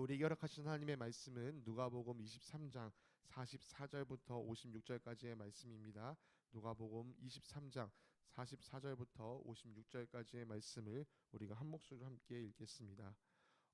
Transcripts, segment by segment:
우리에게 허락하신 하나님의 말씀은 누가복음 23장 44절부터 56절까지의 말씀입니다. 누가복음 23장 44절부터 56절까지의 말씀을 우리가 한 목소리로 함께 읽겠습니다.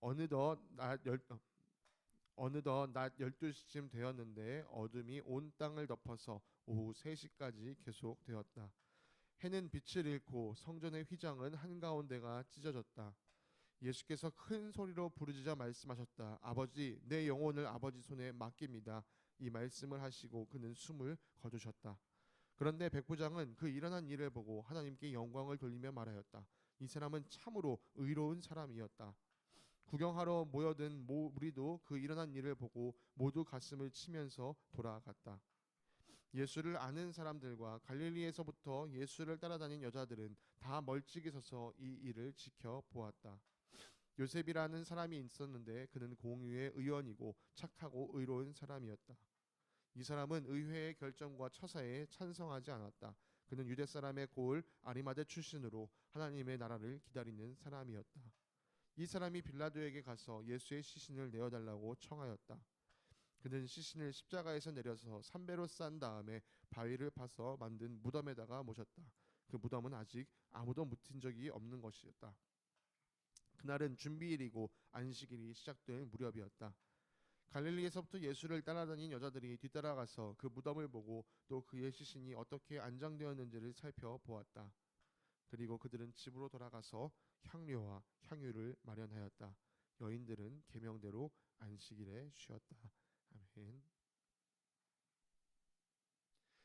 어느덧 낮 열, 어, 어느덧 낮 12시쯤 되었는데 어둠이 온 땅을 덮어서 오후 3시까지 계속되었다. 해는 빛을 잃고 성전의 휘장은 한가운데가 찢어졌다. 예수께서 큰 소리로 부르짖어 말씀하셨다. 아버지, 내 영혼을 아버지 손에 맡깁니다. 이 말씀을 하시고 그는 숨을 거두셨다. 그런데 백부장은 그 일어난 일을 보고 하나님께 영광을 돌리며 말하였다. 이 사람은 참으로 의로운 사람이었다. 구경하러 모여든 모- 무리도 그 일어난 일을 보고 모두 가슴을 치면서 돌아갔다. 예수를 아는 사람들과 갈릴리에서부터 예수를 따라다닌 여자들은 다 멀찍이 서서 이 일을 지켜보았다. 요셉이라는 사람이 있었는데 그는 공유의 의원이고 착하고 의로운 사람이었다. 이 사람은 의회의 결정과 처사에 찬성하지 않았다. 그는 유대 사람의 고을 아리마대 출신으로 하나님의 나라를 기다리는 사람이었다. 이 사람이 빌라도에게 가서 예수의 시신을 내어달라고 청하였다. 그는 시신을 십자가에서 내려서 삼배로 싼 다음에 바위를 파서 만든 무덤에다가 모셨다. 그 무덤은 아직 아무도 묻힌 적이 없는 것이었다. 그날은 준비일이고 안식일이 시작될 무렵이었다. 갈릴리에서부터 예수를 따라다닌 여자들이 뒤따라가서 그 무덤을 보고 또 그의 시신이 어떻게 안장되었는지를 살펴보았다. 그리고 그들은 집으로 돌아가서 향료와 향유를 마련하였다. 여인들은 계명대로 안식일에 쉬었다. 아멘.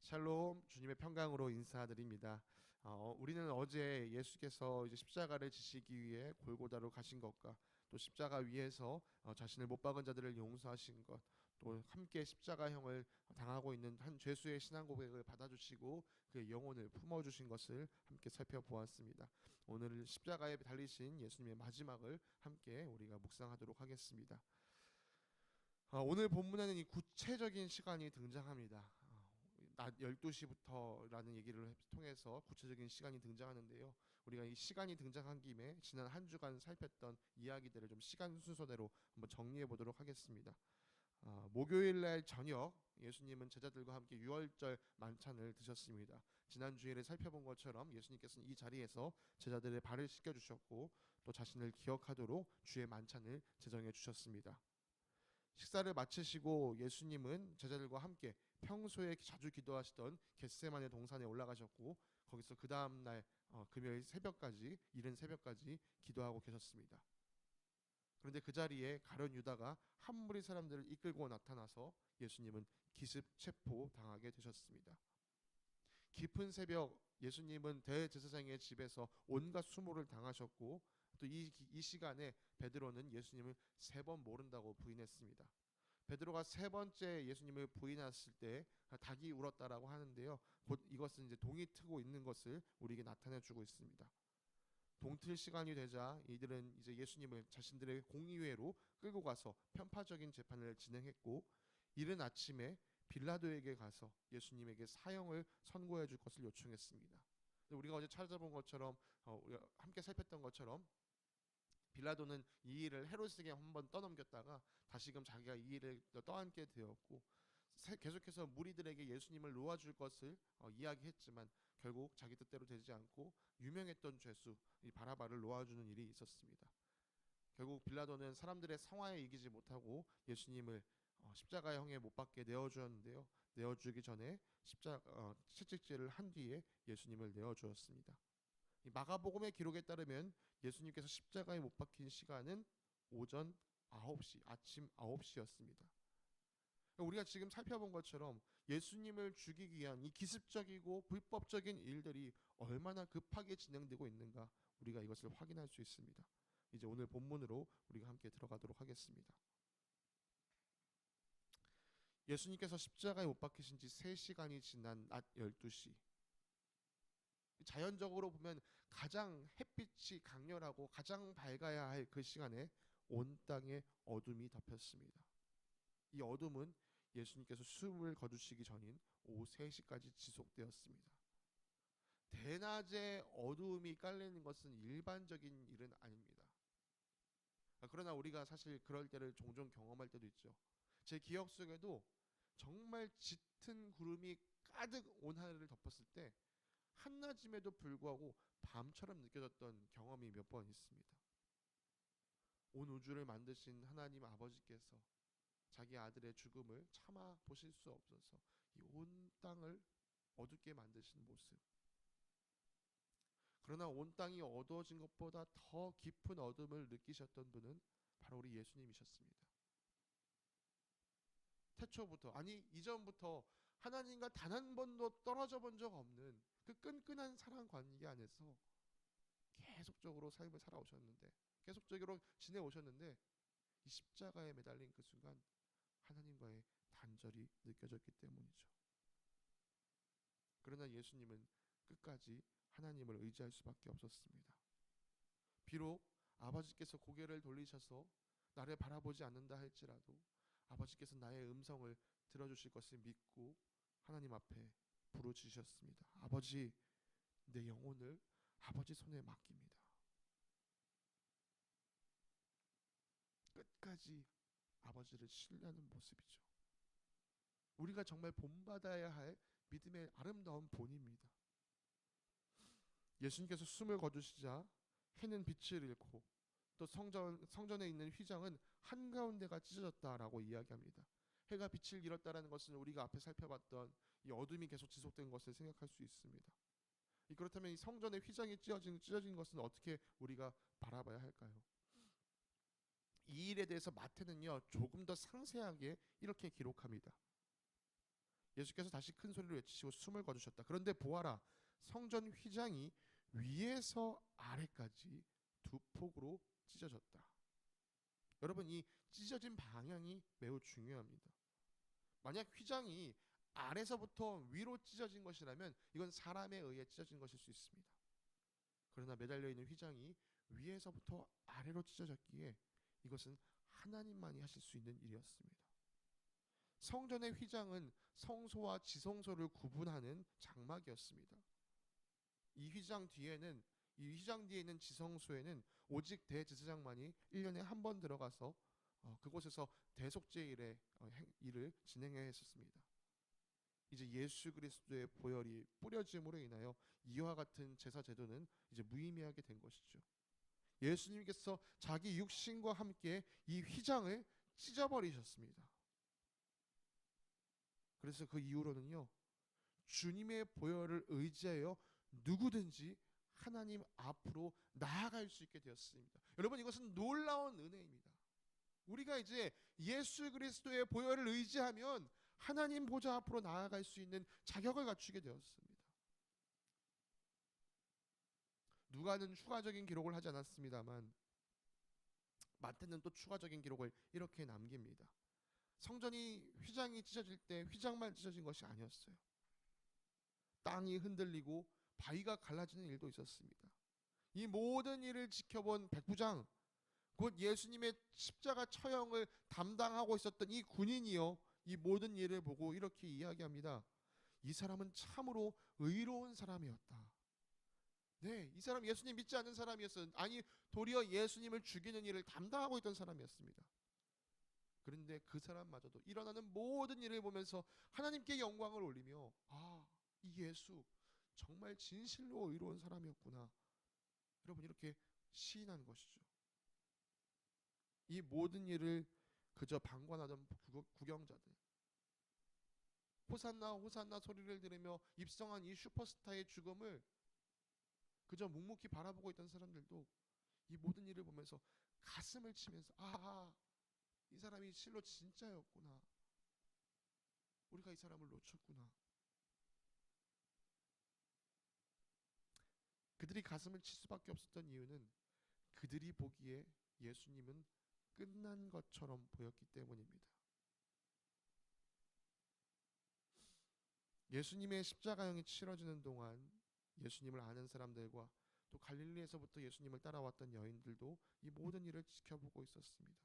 샬롬 주님의 평강으로 인사드립니다. 어, 우리는 어제 예수께서 이제 십자가를 지시기 위해 골고다로 가신 것과 또 십자가 위에서 어, 자신을 못 박은 자들을 용서하신 것, 또 함께 십자가형을 당하고 있는 한 죄수의 신앙 고백을 받아주시고 그의 영혼을 품어주신 것을 함께 살펴보았습니다. 오늘 십자가에 달리신 예수님의 마지막을 함께 우리가 묵상하도록 하겠습니다. 어, 오늘 본문에는 이 구체적인 시간이 등장합니다. 어, 낮 12시부터라는 얘기를 통해서 구체적인 시간이 등장하는데요. 우리가 이 시간이 등장한 김에 지난 한 주간 살폈던 이야기들을 좀 시간 순서대로 한번 정리해 보도록 하겠습니다. 아, 목요일 날 저녁 예수님은 제자들과 함께 유월절 만찬을 드셨습니다. 지난 주일에 살펴본 것처럼 예수님께서는 이 자리에서 제자들의 발을 씻겨 주셨고 또 자신을 기억하도록 주의 만찬을 제정해 주셨습니다. 식사를 마치시고 예수님은 제자들과 함께 평소에 자주 기도하시던 겟세만의 동산에 올라가셨고 거기서 그 다음 날 어, 금요일 새벽까지 이른 새벽까지 기도하고 계셨습니다. 그런데 그 자리에 가련 유다가 한 무리 사람들을 이끌고 나타나서 예수님은 기습 체포 당하게 되셨습니다. 깊은 새벽 예수님은 대제사장의 집에서 온갖 수모를 당하셨고 또이 이 시간에 베드로는 예수님을 세 번 모른다고 부인했습니다. 베드로가 세 번째 예수님을 부인했을 때 닭이 울었다라고 하는데요. 곧 이것은 이제 동이 트고 있는 것을 우리에게 나타내 주고 있습니다. 동틀 시간이 되자 이들은 이제 예수님을 자신들의 공의회로 끌고 가서 편파적인 재판을 진행했고 이른 아침에 빌라도에게 가서 예수님에게 사형을 선고해 줄 것을 요청했습니다. 우리가 어제 찾아본 것처럼 어, 함께 살폈던 것처럼 빌라도는 이 일을 헤로스에게 한 번 떠넘겼다가 다시금 자기가 이 일을 떠안게 되었고 세- 계속해서 무리들에게 예수님을 놓아줄 것을 어, 이야기했지만 결국 자기 뜻대로 되지 않고 유명했던 죄수 이 바라바를 놓아주는 일이 있었습니다. 결국 빌라도는 사람들의 상화에 이기지 못하고 예수님을 어, 십자가의 형에 못 박게 내어주었는데요. 내어주기 전에 십자 어, 채찍질을 한 뒤에 예수님을 내어주었습니다. 이 마가복음의 기록에 따르면 예수님께서 십자가에 못 박힌 시간은 오전 9시, 아침 9시였습니다. 우리가 지금 살펴본 것처럼 예수님을 죽이기 위한 이 기습적이고 불법적인 일들이 얼마나 급하게 진행되고 있는가 우리가 이것을 확인할 수 있습니다. 이제 오늘 본문으로 우리가 함께 들어가도록 하겠습니다. 예수님께서 십자가에 못 박히신 지 3시간이 지난 낮 12시. 자연적으로 보면 가장 햇빛이 강렬하고 가장 밝아야 할 그 시간에 온 땅에 어둠이 덮였습니다. 이 어둠은 예수님께서 숨을 거두시기 전인 오후 3시까지 지속되었습니다. 대낮에 어두움이 깔리는 것은 일반적인 일은 아닙니다. 아, 그러나 우리가 사실 그럴 때를 종종 경험할 때도 있죠. 제 기억 속에도 정말 짙은 구름이 가득 온 하늘을 덮었을 때 한낮임에도 불구하고 밤처럼 느껴졌던 경험이 몇 번 있습니다. 온 우주를 만드신 하나님 아버지께서 자기 아들의 죽음을 참아 보실 수 없어서 이 온 땅을 어둡게 만드신 모습. 그러나 온 땅이 어두워진 것보다 더 깊은 어둠을 느끼셨던 분은 바로 우리 예수님이셨습니다. 태초부터 아니 이전부터 하나님과 단 한 번도 떨어져 본 적 없는 그 끈끈한 사랑 관계 안에서 계속적으로 삶을 살아오셨는데 계속적으로 지내오셨는데 이 십자가에 매달린 그 순간 하나님과의 단절이 느껴졌기 때문이죠. 그러나 예수님은 끝까지 하나님을 의지할 수밖에 없었습니다. 비록 아버지께서 고개를 돌리셔서 나를 바라보지 않는다 할지라도 아버지께서 나의 음성을 들어주실 것을 믿고 하나님 앞에 부르짖으셨습니다. 아버지, 내 영혼을 아버지 손에 맡깁니다. 끝까지 아버지를 신뢰하는 모습이죠. 우리가 정말 본받아야 할 믿음의 아름다운 본입니다. 예수님께서 숨을 거두시자 해는 빛을 잃고 또 성전 성전에 있는 휘장은 한 가운데가 찢어졌다라고 이야기합니다. 해가 빛을 잃었다라는 것은 우리가 앞에 살펴봤던 이 어둠이 계속 지속된 것을 생각할 수 있습니다. 이 그렇다면 이 성전의 휘장이 찢어진 찢어진 것은 어떻게 우리가 바라봐야 할까요? 이 일에 대해서 마태는요 조금 더 상세하게 이렇게 기록합니다. 예수께서 다시 큰 소리로 외치시고 숨을 거두셨다. 그런데 보아라 성전 휘장이 위에서 아래까지 두 폭으로 찢어졌다. 여러분 이 찢어진 방향이 매우 중요합니다. 만약 휘장이 아래서부터 위로 찢어진 것이라면 이건 사람에 의해 찢어진 것일 수 있습니다. 그러나 매달려 있는 휘장이 위에서부터 아래로 찢어졌기에 이것은 하나님만이 하실 수 있는 일이었습니다. 성전의 휘장은 성소와 지성소를 구분하는 장막이었습니다. 이 휘장 뒤에는 이 휘장 뒤에 있는 지성소에는 오직 대제사장만이 1년에 한 번 들어가서 어, 그곳에서 대속죄 일의 어, 행, 일을 진행해야 했었습니다. 이제 예수 그리스도의 보혈이 뿌려짐으로 인하여 이와 같은 제사 제도는 이제 무의미하게 된 것이죠. 예수님께서 자기 육신과 함께 이 휘장을 찢어버리셨습니다. 그래서 그 이후로는요, 주님의 보혈을 의지하여 누구든지 하나님 앞으로 나아갈 수 있게 되었습니다. 여러분 이것은 놀라운 은혜입니다. 우리가 이제 예수 그리스도의 보혈을 의지하면 하나님 보좌 앞으로 나아갈 수 있는 자격을 갖추게 되었습니다. 누가는 추가적인 기록을 하지 않았습니다만 마태는 또 추가적인 기록을 이렇게 남깁니다. 성전이 휘장이 찢어질 때 휘장만 찢어진 것이 아니었어요. 땅이 흔들리고 바위가 갈라지는 일도 있었습니다. 이 모든 일을 지켜본 백부장 곧 예수님의 십자가 처형을 담당하고 있었던 이 군인이요 이 모든 일을 보고 이렇게 이야기합니다. 이 사람은 참으로 의로운 사람이었다. 네, 이 사람 예수님 믿지 않는 사람이었어요. 아니 도리어 예수님을 죽이는 일을 담당하고 있던 사람이었습니다. 그런데 그 사람마저도 일어나는 모든 일을 보면서 하나님께 영광을 올리며 아, 이 예수 정말 진실로 의로운 사람이었구나. 여러분 이렇게 시인한 것이죠. 이 모든 일을 그저 방관하던 구경자들. 호산나 호산나 소리를 들으며 입성한 이 슈퍼스타의 죽음을 그저 묵묵히 바라보고 있던 사람들도 이 모든 일을 보면서 가슴을 치면서 아, 이 사람이 실로 진짜였구나. 우리가 이 사람을 놓쳤구나. 그들이 가슴을 칠 수밖에 없었던 이유는 그들이 보기에 예수님은 끝난 것처럼 보였기 때문입니다. 예수님의 십자가형이 치러지는 동안 예수님을 아는 사람들과 또 갈릴리에서부터 예수님을 따라왔던 여인들도 이 모든 일을 지켜보고 있었습니다.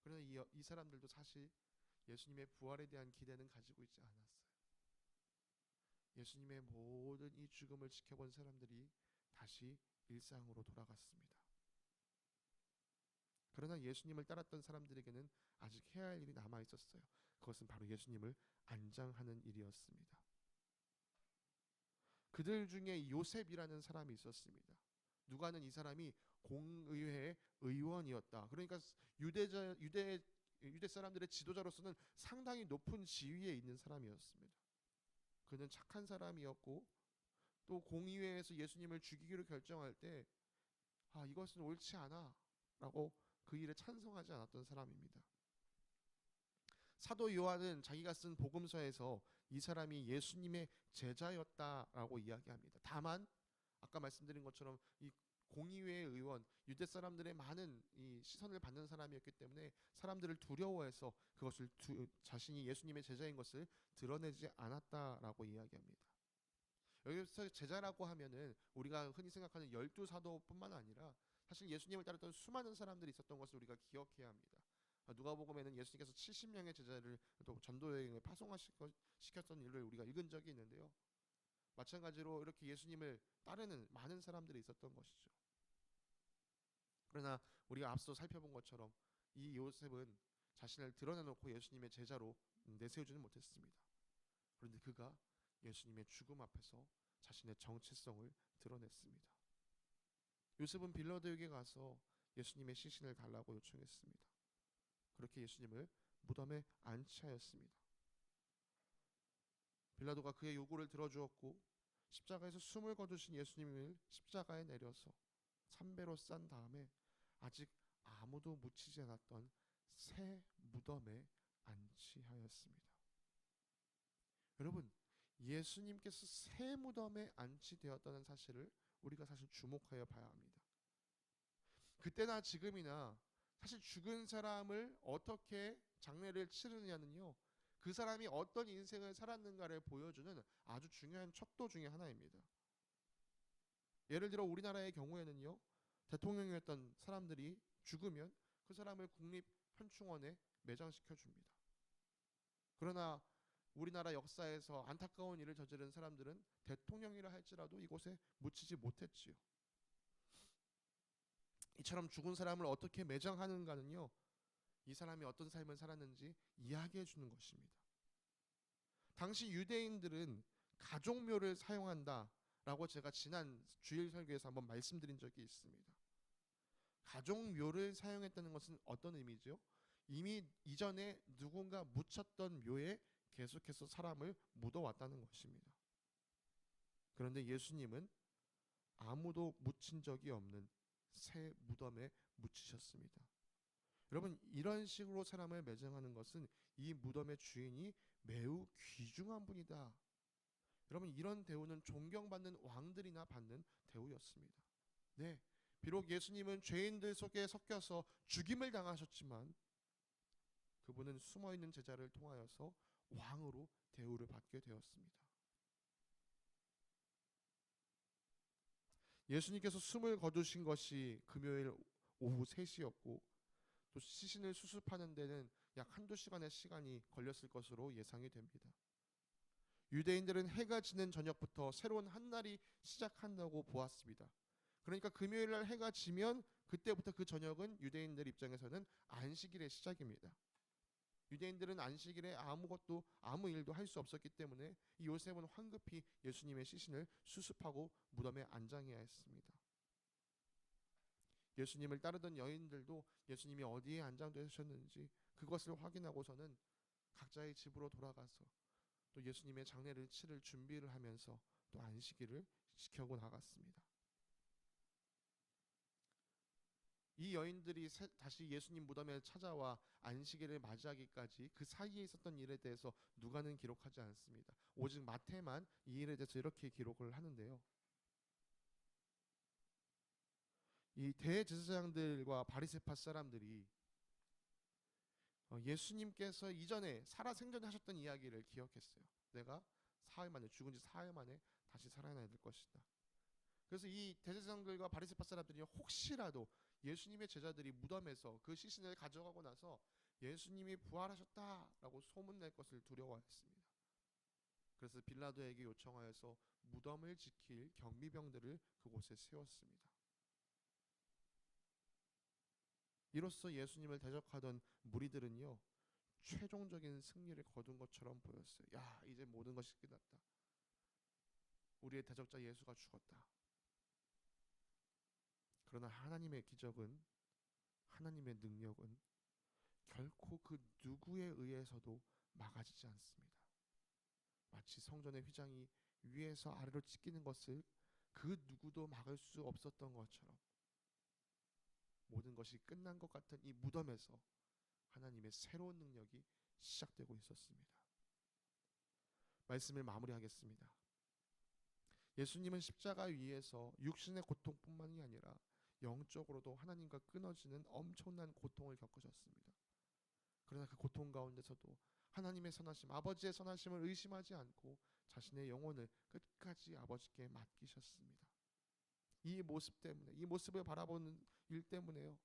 그러나 이, 이 사람들도 사실 예수님의 부활에 대한 기대는 가지고 있지 않았어요. 예수님의 모든 이 죽음을 지켜본 사람들이 다시 일상으로 돌아갔습니다. 그러나 예수님을 따랐던 사람들에게는 아직 해야 할 일이 남아 있었어요. 그것은 바로 예수님을 안장하는 일이었습니다. 그들 중에 요셉이라는 사람이 있었습니다. 누가는 이 사람이 공의회 의원이었다. 그러니까 유대자 유대 유대 사람들의 지도자로서는 상당히 높은 지위에 있는 사람이었습니다. 그는 착한 사람이었고 또 공의회에서 예수님을 죽이기로 결정할 때 아, 이것은 옳지 않아라고 그 일에 찬성하지 않았던 사람입니다. 사도 요한은 자기가 쓴 복음서에서 이 사람이 예수님의 제자였다라고 이야기합니다. 다만 아까 말씀드린 것처럼 이 공의회 의원 유대 사람들의 많은 이 시선을 받는 사람이었기 때문에 사람들을 두려워해서 그것을 두, 자신이 예수님의 제자인 것을 드러내지 않았다라고 이야기합니다. 여기서 제자라고 하면은 우리가 흔히 생각하는 열두 사도뿐만 아니라 사실 예수님을 따랐던 수많은 사람들이 있었던 것을 우리가 기억해야 합니다. 아, 누가복음에는 예수님께서 70명의 제자를 또 전도 여행을 파송시켰던 일을 우리가 읽은 적이 있는데요. 마찬가지로 이렇게 예수님을 따르는 많은 사람들이 있었던 것이죠. 그러나 우리가 앞서 살펴본 것처럼 이 요셉은 자신을 드러내놓고 예수님의 제자로 내세우지는 못했습니다. 그런데 그가 예수님의 죽음 앞에서 자신의 정체성을 드러냈습니다. 요셉은 빌라도에게 가서 예수님의 시신을 달라고 요청했습니다. 그렇게 예수님을 무덤에 안치하였습니다. 빌라도가 그의 요구를 들어주었고 십자가에서 숨을 거두신 예수님을 십자가에 내려서 삼배로 싼 다음에 아직 아무도 묻히지 않았던 새 무덤에 안치하였습니다. 여러분, 예수님께서 새 무덤에 안치되었다는 사실을 우리가 사실 주목하여 봐야 합니다. 그때나 지금이나 사실 죽은 사람을 어떻게 장례를 치르느냐는요. 그 사람이 어떤 인생을 살았는가를 보여주는 아주 중요한 척도 중의 하나입니다. 예를 들어 우리나라의 경우에는요. 대통령이었던 사람들이 죽으면 그 사람을 국립현충원에 매장시켜 줍니다. 그러나 우리나라 역사에서 안타까운 일을 저지른 사람들은 대통령이라 할지라도 이곳에 묻히지 못했지요. 이처럼 죽은 사람을 어떻게 매장하는가는요. 이 사람이 어떤 삶을 살았는지 이야기해 주는 것입니다. 당시 유대인들은 가족묘를 사용한다라고 제가 지난 주일 설교에서 한번 말씀드린 적이 있습니다. 가족묘를 사용했다는 것은 어떤 의미죠? 이미 이전에 누군가 묻혔던 묘에 계속해서 사람을 묻어왔다는 것입니다. 그런데 예수님은 아무도 묻힌 적이 없는 새 무덤에 묻히셨습니다. 여러분 이런 식으로 사람을 매장하는 것은 이 무덤의 주인이 매우 귀중한 분이다. 여러분 이런 대우는 존경받는 왕들이나 받는 대우였습니다. 네, 비록 예수님은 죄인들 속에 섞여서 죽임을 당하셨지만 그분은 숨어 있는 제자를 통하여서 왕으로 대우를 받게 되었습니다. 예수님께서 숨을 거두신 것이 금요일 오후 3시였고 또 시신을 수습하는 데는 약 한두 시간의 시간이 걸렸을 것으로 예상이 됩니다. 유대인들은 해가 지는 저녁부터 새로운 한 날이 시작한다고 보았습니다. 그러니까 금요일 날 해가 지면 그때부터 그 저녁은 유대인들 입장에서는 안식일의 시작입니다. 유대인들은 안식일에 아무것도 아무 일도 할 수 없었기 때문에 이 요셉은 황급히 예수님의 시신을 수습하고 무덤에 안장해야 했습니다. 예수님을 따르던 여인들도 예수님이 어디에 안장되셨는지 그것을 확인하고서는 각자의 집으로 돌아가서 또 예수님의 장례를 치를 준비를 하면서 또 안식일을 지켜고 나갔습니다. 이 여인들이 다시 예수님 무덤에 찾아와 안식일을 맞이하기까지 그 사이에 있었던 일에 대해서 누가는 기록하지 않습니다. 오직 마태만 이 일에 대해서 이렇게 기록을 하는데요. 이 대제사장들과 바리새파 사람들이 어, 예수님께서 이전에 살아 생전하셨던 이야기를 기억했어요. 내가 사흘 만에 죽은 지 사흘 만에 다시 살아나야 될 것이다. 그래서 이 대제사장들과 바리새파 사람들이 혹시라도 예수님의 제자들이 무덤에서 그 시신을 가져가고 나서 예수님이 부활하셨다라고 소문낼 것을 두려워했습니다. 그래서 빌라도에게 요청하여서 무덤을 지킬 경비병들을 그곳에 세웠습니다. 이로써 예수님을 대적하던 무리들은요 최종적인 승리를 거둔 것처럼 보였어요. 야 이제 모든 것이 끝났다. 우리의 대적자 예수가 죽었다. 그러나 하나님의 기적은 하나님의 능력은 결코 그 누구에 의해서도 막아지지 않습니다. 마치 성전의 휘장이 위에서 아래로 찢기는 것을 그 누구도 막을 수 없었던 것처럼 모든 것이 끝난 것 같은 이 무덤에서 하나님의 새로운 능력이 시작되고 있었습니다. 말씀을 마무리하겠습니다. 예수님은 십자가 위에서 육신의 고통뿐만이 아니라 영적으로도 하나님과 끊어지는 엄청난 고통을 겪으셨습니다. 그러나 그 고통 가운데서도 하나님의 선하심, 아버지의 선하심을 의심하지 않고 자신의 영혼을 끝까지 아버지께 맡기셨습니다. 이 모습 때문에, 이 모습을 바라보는 일 때문에요.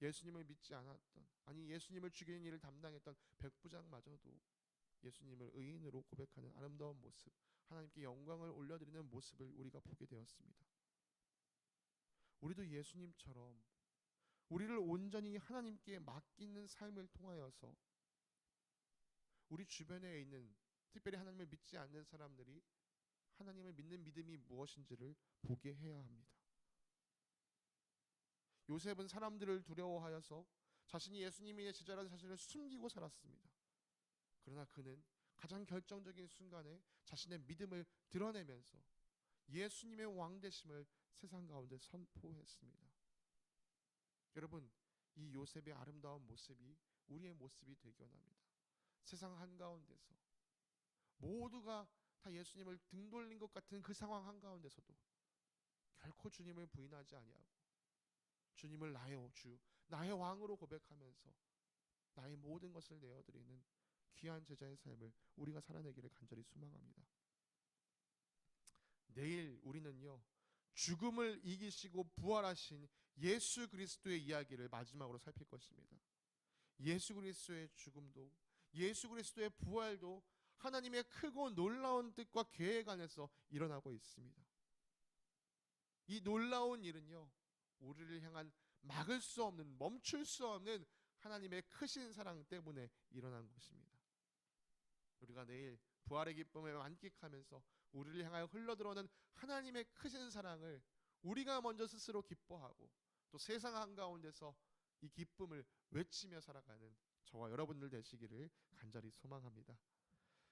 예수님을 믿지 않았던, 아니 예수님을 죽이는 일을 담당했던 백부장마저도 예수님을 의인으로 고백하는 아름다운 모습, 하나님께 영광을 올려드리는 모습을 우리가 보게 되었습니다. 우리도 예수님처럼 우리를 온전히 하나님께 맡기는 삶을 통하여서 우리 주변에 있는 특별히 하나님을 믿지 않는 사람들이 하나님을 믿는 믿음이 무엇인지를 보게 해야 합니다. 요셉은 사람들을 두려워하여서 자신이 예수님의 제자라는 사실을 숨기고 살았습니다. 그러나 그는 가장 결정적인 순간에 자신의 믿음을 드러내면서 예수님의 왕 되심을 세상 가운데 선포했습니다. 여러분, 이 요셉의 아름다운 모습이 우리의 모습이 되기 원합니다. 세상 한가운데서 모두가 다 예수님을 등 돌린 것 같은 그 상황 한가운데서도 결코 주님을 부인하지 아니하고 주님을 나의 주, 나의 왕으로 고백하면서 나의 모든 것을 내어드리는 귀한 제자의 삶을 우리가 살아내기를 간절히 소망합니다. 내일 우리는요 죽음을 이기시고 부활하신 예수 그리스도의 이야기를 마지막으로 살필 것입니다. 예수 그리스도의 죽음도 예수 그리스도의 부활도 하나님의 크고 놀라운 뜻과 계획 안에서 일어나고 있습니다. 이 놀라운 일은요 우리를 향한 막을 수 없는 멈출 수 없는 하나님의 크신 사랑 때문에 일어난 것입니다. 우리가 내일 부활의 기쁨을 만끽하면서 우리를 향하여 흘러들어오는 하나님의 크신 사랑을 우리가 먼저 스스로 기뻐하고 또 세상 한가운데서 이 기쁨을 외치며 살아가는 저와 여러분들 되시기를 간절히 소망합니다.